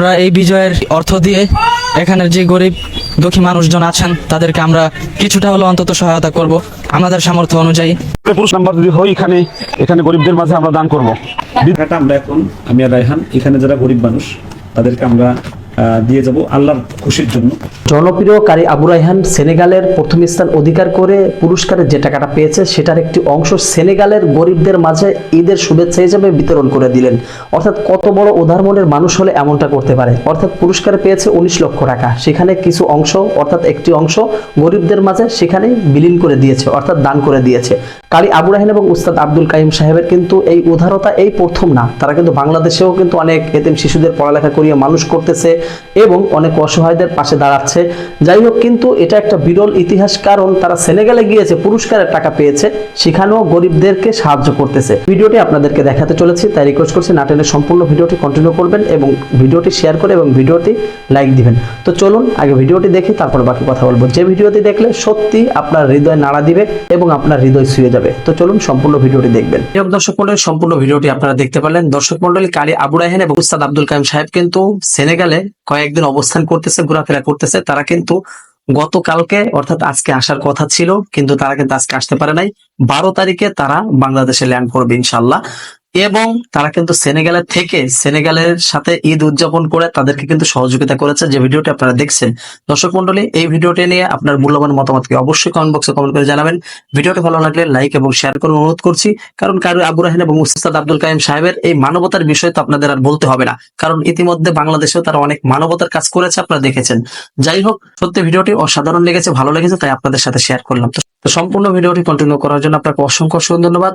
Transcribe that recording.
আমরা এই বিজয়ের অর্থ দিয়ে এখানের যে গরিব দুঃখী মানুষজন আছেন তাদেরকে আমরা কিছুটা হলো অন্তত সহায়তা করব। আমাদের সামর্থ্য অনুযায়ী। পুরুষ নাম্বার যদি হয় এখানে এখানে গরিবদের মাঝে আমরা দান করব। আমরা এখন আমি আর রায়হান এখানে যারা গরিব মানুষ তাদেরকে আমরা দিয়ে যাব আল্লাহর খুশির জন্য। জনপ্রিয় কারি আবু রাইহান সেনেগালের প্রথম স্থান অধিকার করে পুরস্কারের যে টাকাটা পেয়েছে সেটার একটি অংশ সেনেগালের গরিবদের মাঝে ঈদের শুভেচ্ছা হিসেবে বিতরণ করে দিলেন। অর্থাৎ কত বড় উদার মনের মানুষ হলে এমনটা করতে পারে। অর্থাৎ পুরস্কার পেয়েছে উনিশ লক্ষ টাকা। সেখানে কিছু অংশ, অর্থাৎ একটি অংশ গরিবদের মাঝে সেখানে বিলীন করে দিয়েছে, অর্থাৎ দান করে দিয়েছে। কারি আবু রাহিন এবং উস্তাদ আব্দুল কাইম সাহেবের কিন্তু এই উদারতা এই প্রথম না। তারা কিন্তু বাংলাদেশেও কিন্তু অনেক এতিম শিশুদের পড়ালেখা করিয়ে মানুষ করতেছে। এবং অনেক অসহায়দের পাশে দাঁড়াচ্ছে। যাই হোক কিন্তু এটা একটা বিরল ইতিহাস, কারণ তারা সেনেগালে গিয়েছে, পুরস্কারের টাকা পেয়েছে, সেখানেও গরিবদেরকে সাহায্য করতেছে। ভিডিওটি আপনাদেরকে দেখাতে চলেছি, তাই রিকোয়েস্ট করছি নাটেনের সম্পূর্ণ ভিডিওটি কন্টিনিউ করবেন এবং ভিডিওটি শেয়ার করে এবং ভিডিওটি লাইক দিবেন। তো চলুন, আগে ভিডিওটি দেখি, তারপর বাকি কথা বলব। যে ভিডিওটি দেখলে সত্যি আপনার হৃদয় নাড়া দিবে এবং আপনার হৃদয় ছুঁয়ে যাবে। তো চলুন, সম্পূর্ণ ভিডিওটি দেখবেন। দর্শক মন্ডলী সম্পূর্ণ ভিডিওটি আপনারা দেখতে পারলেন দর্শক মন্ডলী কালী আবু রাহেন এবং উস্তাদ আব্দুল কাইম সাহেব কিন্তু সেনেগালে কয়েকদিন অবস্থান করতেছে, ঘোরাফেরা করতেছে। তারা কিন্তু গতকালকে, অর্থাৎ আজকে আসার কথা ছিল, কিন্তু তারা কিন্তু আজকে আসতে পারে নাই। বারো তারিখে তারা বাংলাদেশে ল্যান্ড করবে ইনশাল্লাহ এবং তারা কিন্তু সেনেগালের থেকে সেনেগালের সাথে ঈদ উদযাপন করে তাদেরকে কিন্তু সহযোগিতা করেছে। যে ভিডিওটি আপনারা দেখছেন, দর্শক মন্ডলী এই ভিডিওটি নিয়ে আপনার মূল্যবান মতামতকে অবশ্যই কমেন্ট বক্সে কমেন্ট করে জানাবেন। ভিডিওটি ভালো লাগলে লাইক এবং শেয়ার করে অনুরোধ করছি, কারণ কারু আবু রাহিন এবং উস্তাদ আব্দুল কাইম সাহেবের এই মানবতার বিষয় তো আপনাদের আর বলতে হবে না, কারণ ইতিমধ্যে বাংলাদেশেও তারা অনেক মানবতার কাজ করেছে, আপনারা দেখেছেন। যাই হোক, সত্যি ভিডিওটি অসাধারণ লেগেছে, ভালো লেগেছে, তাই আপনাদের সাথে শেয়ার করলাম। তো সম্পূর্ণ ভিডিওটি কন্টিনিউ করার জন্য আপনাকে অসংখ্য অসংখ্য ধন্যবাদ।